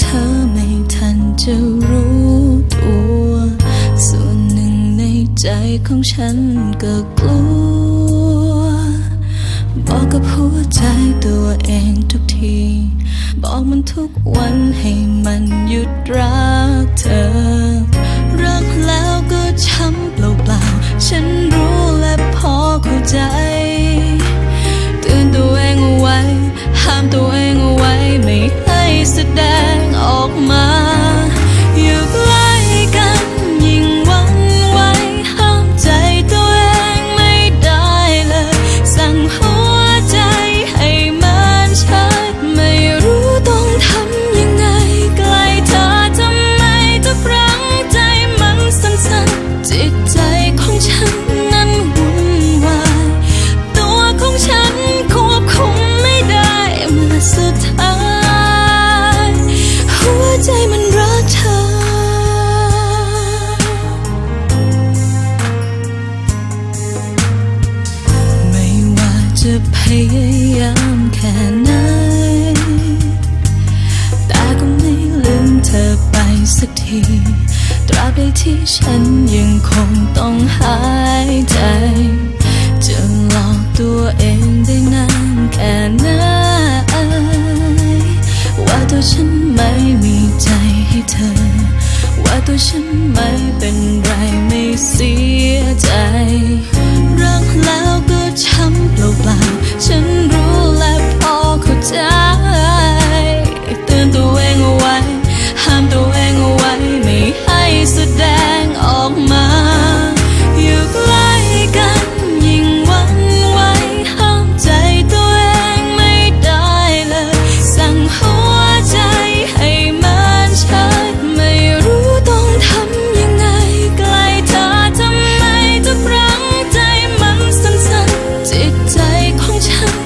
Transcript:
เธอไม่ทันจะรู้ตัว ส่วนหนึ่งในใจของฉันก็กลัว บอกกับหัวใจตัวเองทุกที บอกมันทุกวันให้มันหยุดรักเธอ ยามแค่ไหน แต่ก็ไม่ลืมเธอไปสักที ตราบใดที่ฉันยังคงต้องหายใจ จะหลอกตัวเองได้นานแค่ไหน ว่าตัวฉันไม่มีใจให้เธอ ว่าตัวฉันไม่เป็นไรไม่เสียใจรักแล้วก็ช้ำเปล่า 长